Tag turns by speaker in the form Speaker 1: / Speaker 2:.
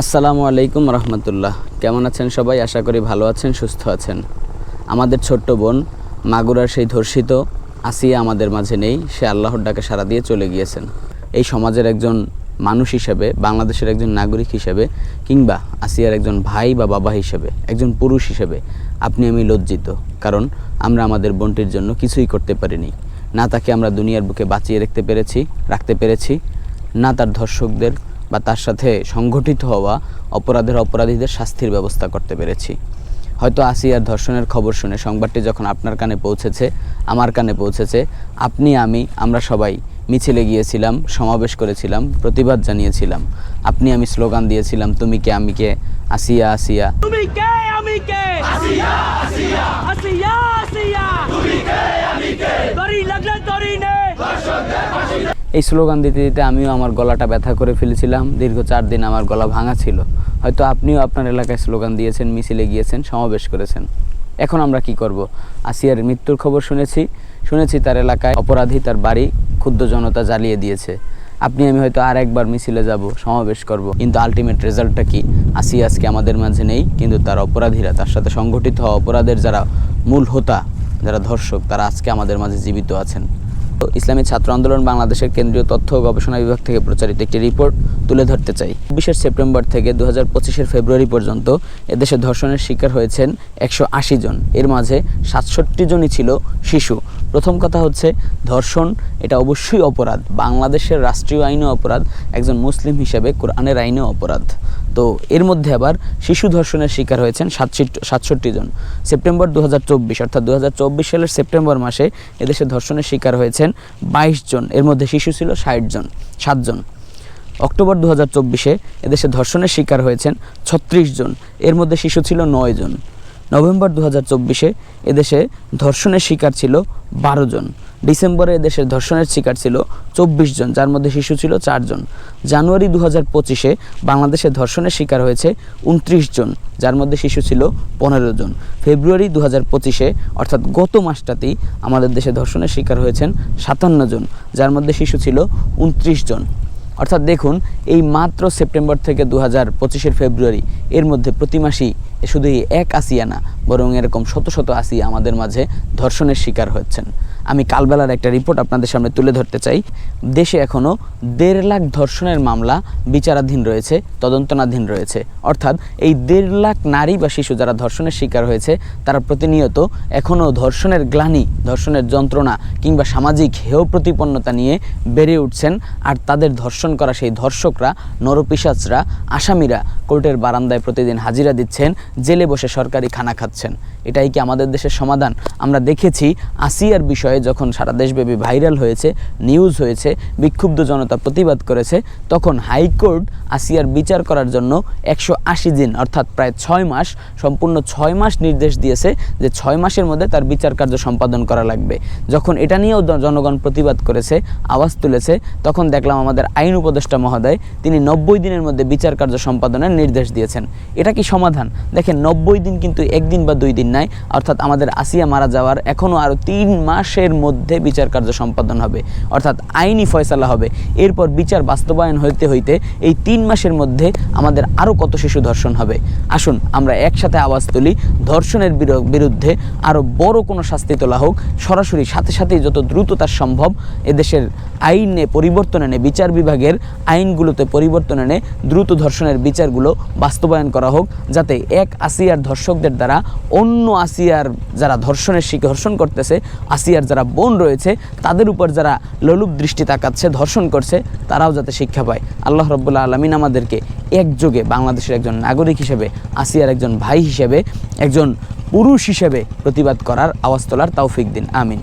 Speaker 1: আসসালামু আলাইকুম রহমতুল্লাহ। কেমন আছেন সবাই? আশা করি ভালো আছেন, সুস্থ আছেন। আমাদের ছোট্ট বোন মাগুরার সেই ধর্ষিত আসিয়া আমাদের মাঝে নেই, সে আল্লাহর ডাকে সাড়া দিয়ে চলে গিয়েছেন। এই সমাজের একজন মানুষ হিসেবে, বাংলাদেশের একজন নাগরিক হিসেবে, কিংবা আসিয়ার একজন ভাই বা বাবা হিসেবে, একজন পুরুষ হিসেবে আপনি আমি লজ্জিত, কারণ আমরা আমাদের বোনটির জন্য কিছুই করতে পারিনি। না তাকে আমরা দুনিয়ার বুকে বাঁচিয়ে রাখতে পেরেছি রাখতে পেরেছি, না তার ধর্ষকদের বা তার সাথে সংগঠিত হওয়া অপরাধের অপরাধীদের শাস্তির ব্যবস্থা করতে পেরেছি। হয়তো আসিয়ার ধর্ষণের খবর শুনে সংবাদটি যখন আপনার কানে পৌঁছেছে, আমার কানে পৌঁছেছে, আপনি, আমি, আমরা সবাই মিছিলে গিয়েছিলাম, সমাবেশ করেছিলাম, প্রতিবাদ জানিয়েছিলাম। আপনি, আমি স্লোগান দিয়েছিলাম, তুমি কে, আমি কে? আসিয়া আসিয়া।
Speaker 2: তুমি কে, আমি কে? আসিয়া আসিয়া আসিয়া আসিয়া তুমি কে আমি কে দড়ি লাগলে দড়ি নে
Speaker 1: এই স্লোগান দিতে দিতে আমিও আমার গলাটা ব্যথা করে ফেলেছিলাম। দীর্ঘ চার দিন আমার গলা ভাঙা ছিল। হয়তো আপনিও আপনার এলাকায় স্লোগান দিয়েছেন, মিছিলে গিয়েছেন, সমাবেশ করেছেন। এখন আমরা কি করব? আসিয়ার মৃত্যুর খবর শুনেছি। শুনেছি তার এলাকায় অপরাধী তার বাড়ি ক্ষুদ্র জনতা জ্বালিয়ে দিয়েছে। আপনি, আমি হয়তো আর একবার মিছিলে যাব, সমাবেশ করব। কিন্তু আলটিমেট রেজাল্টটা কি? আসি আজকে আমাদের মাঝে নেই, কিন্তু তার অপরাধীরা, তার সাথে সংগঠিত হওয়া অপরাধের যারা মূল হোতা, যারা ধর্ষক, তারা আজকে আমাদের মাঝে জীবিত আছেন। ইসলামী ছাত্র আন্দোলন বাংলাদেশের কেন্দ্রীয় তথ্য ও গবেষণা বিভাগ থেকে প্রচারিত একটি রিপোর্ট তুলে ধরতে চাই। চব্বিশে সেপ্টেম্বর থেকে দু হাজার ফেব্রুয়ারি পর্যন্ত এদেশে ধর্ষণের শিকার হয়েছেন একশো আশি জন। এর মাঝে সাতষট্টি জনই ছিল শিশু। প্রথম কথা হচ্ছে, ধর্ষণ এটা অবশ্যই অপরাধ। বাংলাদেশের রাষ্ট্রীয় আইনেও অপরাধ, একজন মুসলিম হিসেবে কোরআনের আইনেও অপরাধ। তো এর মধ্যে আবার শিশু ধর্ষণের শিকার হয়েছেন সাতষট্টি জন। সেপ্টেম্বর দু হাজার চব্বিশ, অর্থাৎ দু হাজার চব্বিশ সালের সেপ্টেম্বর মাসে এদেশে ধর্ষণের শিকার হয়েছেন বাইশ জন। এর মধ্যে শিশু ছিল ষাট জন সাতজন অক্টোবর দু হাজার চব্বিশে এদেশে ধর্ষণের শিকার হয়েছেন ছত্রিশ জন। এর মধ্যে শিশু ছিল নয় জন। নভেম্বর দু হাজার চব্বিশে এদেশে ধর্ষণের শিকার ছিল বারো জন। ডিসেম্বরে এদেশের ধর্ষণের শিকার ছিল চব্বিশ জন, যার মধ্যে শিশু ছিল চারজন জানুয়ারি দু হাজার পঁচিশে বাংলাদেশে ধর্ষণের শিকার হয়েছে উনত্রিশ জন, যার মধ্যে শিশু ছিল পনেরো জন। ফেব্রুয়ারি দু হাজার পঁচিশে, অর্থাৎ গত মাসটাতেই আমাদের দেশে ধর্ষণের শিকার হয়েছেন সাতান্ন জন, যার মধ্যে শিশু ছিল উনত্রিশ জন। অর্থাৎ দেখুন, এই মাত্র সেপ্টেম্বর থেকে দু হাজার পঁচিশের ফেব্রুয়ারি, এর মধ্যে প্রতি মাসেই শুধু এক আসিয়া না, বরং এরকম শত শত আসিয়া আমাদের মাঝে ধর্ষণের শিকার হচ্ছেন। আমি কালবেলার একটা রিপোর্ট আপনাদের সামনে তুলে ধরতে চাই। দেশে এখনও দেড় লাখ ধর্ষণের মামলা বিচারাধীন রয়েছে, তদন্তনাধীন রয়েছে। অর্থাৎ এই দেড় লাখ নারী বা শিশু যারা ধর্ষণের শিকার হয়েছে, তারা প্রতিনিয়ত এখনও ধর্ষণের গ্লানি, ধর্ষণের যন্ত্রণা কিংবা সামাজিক হেয় প্রতিপন্নতা নিয়ে বেড়ে উঠছেন। আর তাদের ধর্ষণ করা সেই ধর্ষকরা নরপিসাচরা আসামিরা কোর্টের বারান্দায় প্রতিদিন হাজিরা দিচ্ছেন, জেলে বসে সরকারি খানা খাচ্ছেন। এটাই কি আমাদের দেশের সমাধান? আমরা দেখেছি আসিয়ার বিষয়ে যখন সারা দেশব্যাপী ভাইরাল হয়েছে, নিউজ হয়েছে, বিক্ষুব্ধ জনতা প্রতিবাদ করেছে, তখন হাইকোর্ট আসিয়ার বিচার করার জন্য একশো আশি দিন, অর্থাৎ প্রায় ছয় মাস, সম্পূর্ণ ছয় মাস নির্দেশ দিয়েছে যে ছয় মাসের মধ্যে তার বিচার কার্য সম্পাদন করা লাগবে। যখন এটা নিয়েও জনগণ প্রতিবাদ করেছে, আওয়াজ তুলেছে, তখন দেখলাম আমাদের আইন উপদেষ্টা মহোদয়, তিনি নব্বই দিনের মধ্যে বিচার কার্য সম্পাদনের নির্দেশ দিয়েছেন। এটা কি সমাধান? দেখেন, নব্বই দিন কিন্তু একদিন বা দুই দিন নাই, অর্থাৎ আমাদের আসিয়া মারা যাওয়ার এখনও আরও তিন মাসের মধ্যে বিচার কার্য সম্পাদন হবে, অর্থাৎ আইনি ফয়সালা হবে। এরপর বিচার বাস্তবায়ন হইতে হইতে এই তিন মাসের মধ্যে আমাদের আরও কত শিশু ধর্ষণ হবে? আসুন, আমরা একসাথে আওয়াজ তুলি, ধর্ষণের বিরো- বিরুদ্ধে আরও বড় কোনো শাস্তি তোলা হোক, সরাসরি সাথে সাথেই যত দ্রুত তার সম্ভব এদেশের আইনে পরিবর্তন এনে, বিচার বিভাগের আইনগুলোতে পরিবর্তন এনে দ্রুত ধর্ষণের বিচারগুলো বাস্তবায়ন করা হোক, যাতে এক আসিয়ার ধর্ষকদের দ্বারা অন্য আসিয়ার যারা ধর্ষণের ধর্ষণ করতেছে, আসিয়ার যারা বোন রয়েছে, তাদের উপর যারা লোলুপ দৃষ্টি তাকাচ্ছে, ধর্ষণ করছে, তারাও যাতে শিক্ষা পায়। আল্লাহ রব্বুল্লা আলমিন আমাদেরকে একযোগে বাংলাদেশের একজন নাগরিক হিসেবে, আসিয়ার একজন ভাই হিসেবে, একজন পুরুষ হিসেবে প্রতিবাদ করার আওয়াজ তোলার তৌফিক দিন। আমিন।